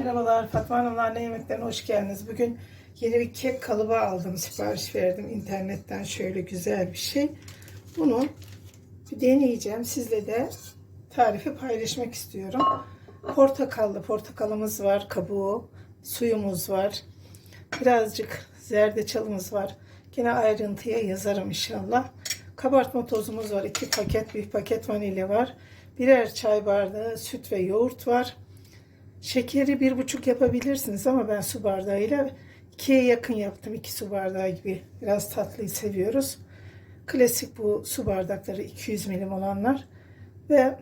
Merhabalar Fatma Hanım'la anne yemeklerine hoş geldiniz. Bugün yeni bir kek kalıbı aldım. Sipariş verdim internetten şöyle güzel bir şey. Bunu bir deneyeceğim. Sizle de tarifi paylaşmak istiyorum. Portakallı portakalımız var, kabuğu, suyumuz var. Birazcık zerdeçalımız var. Yine ayrıntıya yazarım inşallah. Kabartma tozumuz var. 2 paket, büyük paket vanilya var. Birer çay bardağı süt ve yoğurt var. Şekeri bir buçuk yapabilirsiniz ama ben su bardağıyla ikiye yakın yaptım. iki su bardağı gibi. Biraz tatlıyı seviyoruz. Klasik bu su bardakları 200 milim olanlar. Ve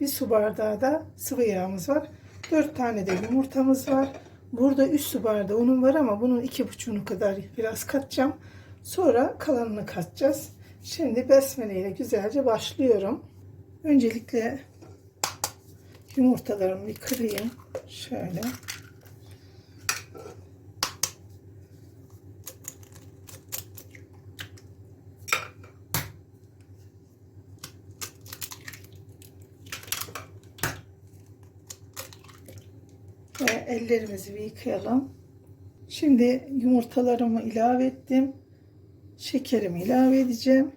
bir su bardağı da sıvı yağımız var. Dört tane de yumurtamız var. Burada üç su bardağı unum var ama bunun iki buçuğunu kadar biraz katacağım. Sonra kalanını katacağız. Şimdi besmele ile güzelce başlıyorum. Öncelikle yumurtalarımı kırayım. Şöyle. Ve ellerimizi bir yıkayalım. Şimdi yumurtalarımı ilave ettim. Şekerimi ilave edeceğim.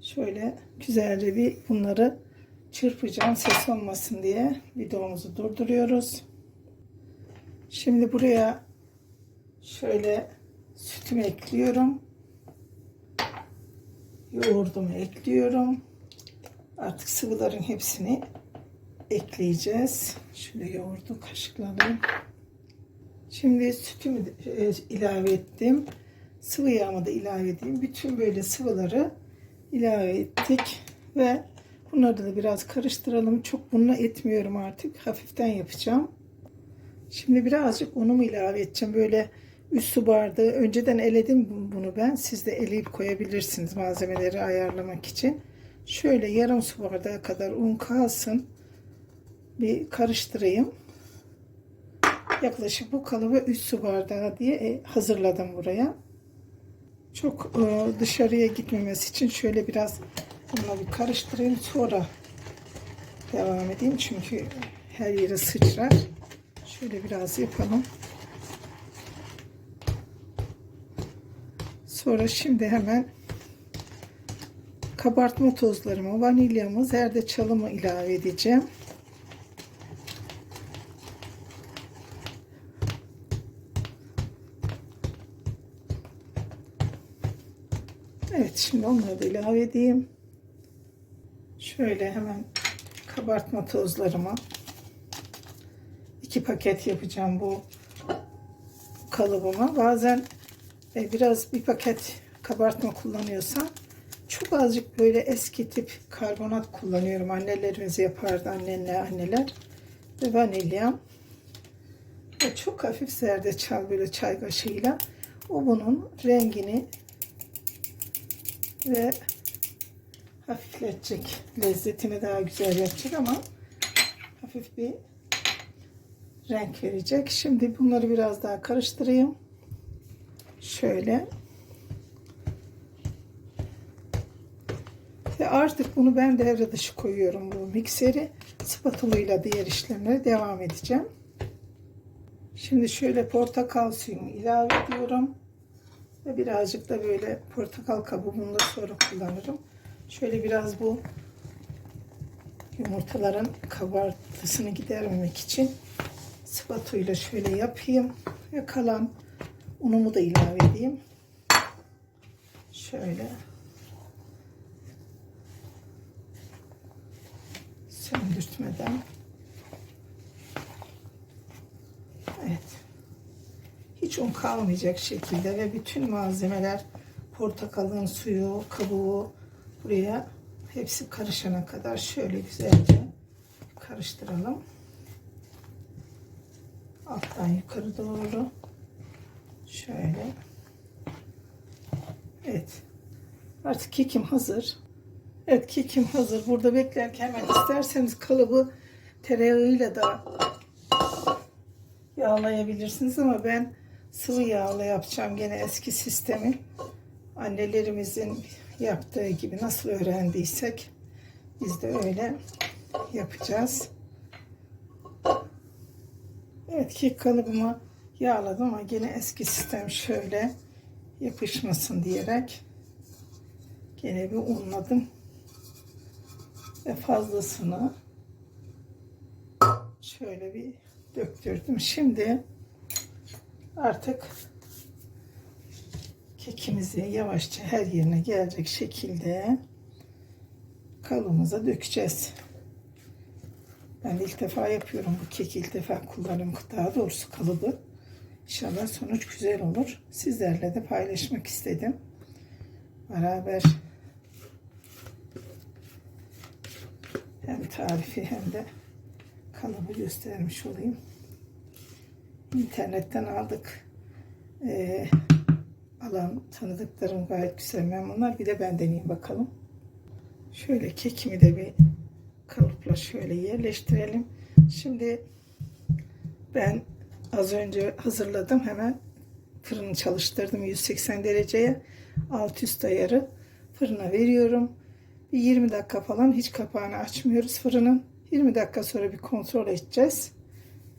Şöyle güzelce bir bunları çırpacağım ses olmasın diye videomuzu durduruyoruz. Şimdi buraya şöyle sütümü ekliyorum. Yoğurdumu ekliyorum. Artık sıvıların hepsini ekleyeceğiz. Şöyle yoğurdu kaşıklayalım. Şimdi sütümü de, e, ilave ettim. Sıvı yağımı da ilave edeyim. Bütün böyle sıvıları ilave ettik ve bunları da biraz karıştıralım. Çok bununla etmiyorum artık. Hafiften yapacağım. Şimdi birazcık unumu ilave edeceğim. Böyle 3 su bardağı. Önceden eledim bunu ben. Siz de eleyip koyabilirsiniz malzemeleri ayarlamak için. Şöyle yarım su bardağı kadar un kalsın. Bir karıştırayım. Yaklaşık bu kalıbı 3 su bardağı diye e, hazırladım buraya. Çok e, dışarıya gitmemesi için şöyle biraz bununla bir karıştırayım. Sonra devam edeyim. Çünkü her yere sıçrar. Şöyle biraz yapalım. Sonra şimdi hemen kabartma tozlarımı, vanilyamı, zerdeçalımı ilave edeceğim. Evet şimdi onları da ilave edeyim. Şöyle hemen kabartma tozlarımı iki paket yapacağım bu kalıbıma. Bazen e, biraz bir paket kabartma kullanıyorsam çok azıcık böyle eski tip karbonat kullanıyorum. Annelerimiz yapardı anneler anneler ve vanilyam ve çok hafif zerdeçal böyle çay kaşığıyla o bunun rengini ve hafifletecek. Lezzetini daha güzel yapacak ama hafif bir renk verecek. Şimdi bunları biraz daha karıştırayım. Şöyle. Ve artık bunu ben devre dışı koyuyorum bu mikseri. Spatula diğer işlemlere devam edeceğim. Şimdi şöyle portakal suyumu ilave ediyorum. Ve birazcık da böyle portakal kabuğunu da sonra kullanırım. Şöyle biraz bu yumurtaların kabartısını gidermemek için spatula şöyle yapayım. Ve kalan unumu da ilave edeyim. Şöyle. Söndürtmeden. Evet hiç un kalmayacak şekilde ve bütün malzemeler portakalın suyu, kabuğu buraya hepsi karışana kadar şöyle güzelce karıştıralım. Alttan yukarı doğru. Şöyle. Evet. Artık kekim hazır. Evet kekim hazır. Burada beklerken hemen isterseniz kalıbı tereyağıyla da yağlayabilirsiniz ama ben sıvı yağla yapacağım gene eski sistemi. Annelerimizin yaptığı gibi nasıl öğrendiysek biz de öyle yapacağız. Evet kek kalıbımı yağladım ama yine eski sistem şöyle yapışmasın diyerek gene bir unladım ve fazlasını şöyle bir döktürdüm. Şimdi artık kekimizi yavaşça her yerine gelecek şekilde kalıbımıza dökeceğiz. Ben ilk defa yapıyorum bu keki ilk defa kullanıyorum daha doğrusu kalıbı. İnşallah sonuç güzel olur. Sizlerle de paylaşmak istedim. Beraber hem tarifi hem de kalıbı göstermiş olayım. İnternetten aldık. Ee, alan tanıdıklarım gayet güzel memnunlar. Bir de ben deneyeyim bakalım. Şöyle kekimi de bir kalıpla şöyle yerleştirelim. Şimdi ben az önce hazırladım. Hemen fırını çalıştırdım 180 dereceye. Alt üst ayarı fırına veriyorum. Bir 20 dakika falan hiç kapağını açmıyoruz fırının. 20 dakika sonra bir kontrol edeceğiz.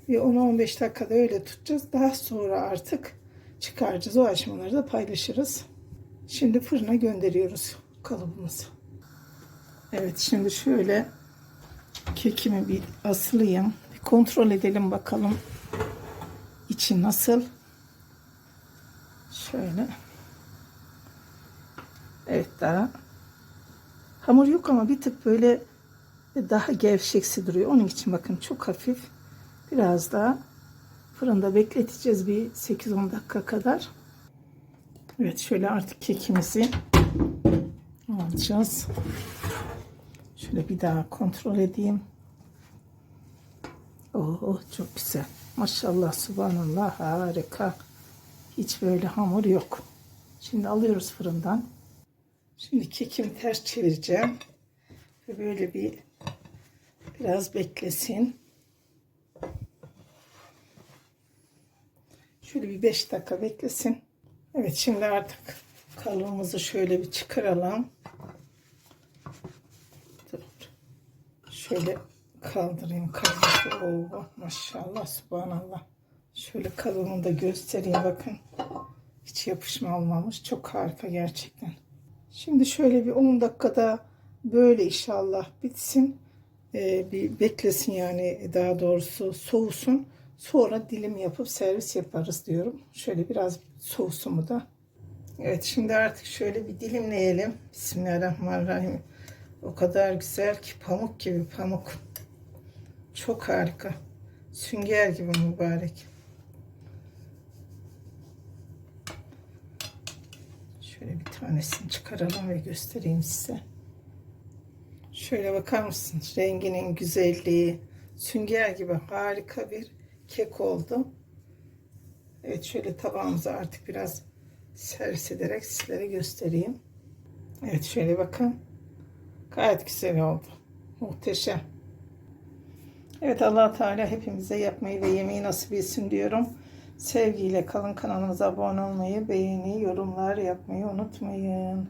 Bir 10-15 dakikada öyle tutacağız. Daha sonra artık çıkaracağız. O aşamaları da paylaşırız. Şimdi fırına gönderiyoruz kalıbımızı. Evet şimdi şöyle kekimi bir asılayım. Bir kontrol edelim bakalım içi nasıl. Şöyle. Evet daha hamur yok ama bir tık böyle daha gevşeksi duruyor. Onun için bakın çok hafif. Biraz daha fırında bekleteceğiz bir 8-10 dakika kadar. Evet şöyle artık kekimizi alacağız. Şöyle bir daha kontrol edeyim. Oh çok güzel. Maşallah subhanallah harika. Hiç böyle hamur yok. Şimdi alıyoruz fırından. Şimdi kekimi ters çevireceğim. Ve böyle bir biraz beklesin. Şöyle bir 5 dakika beklesin. Evet şimdi artık kalıbımızı şöyle bir çıkaralım. Şöyle kaldırayım kalıbı. Oo, maşallah subhanallah. Şöyle kalıbını da göstereyim bakın. Hiç yapışma olmamış. Çok harika gerçekten. Şimdi şöyle bir 10 dakikada böyle inşallah bitsin. Ee, bir beklesin yani daha doğrusu soğusun. Sonra dilim yapıp servis yaparız diyorum. Şöyle biraz soğusun mu da. Evet şimdi artık şöyle bir dilimleyelim. Bismillahirrahmanirrahim. O kadar güzel ki pamuk gibi pamuk. Çok harika. Sünger gibi mübarek. Şöyle bir tanesini çıkaralım ve göstereyim size. Şöyle bakar mısınız? Renginin güzelliği. Sünger gibi harika bir kek oldu. Evet şöyle tabağımıza artık biraz servis ederek sizlere göstereyim. Evet şöyle bakın. Gayet güzel oldu. Muhteşem. Evet allah Teala hepimize yapmayı ve yemeği nasip etsin diyorum. Sevgiyle kalın kanalımıza abone olmayı, beğeni, yorumlar yapmayı unutmayın.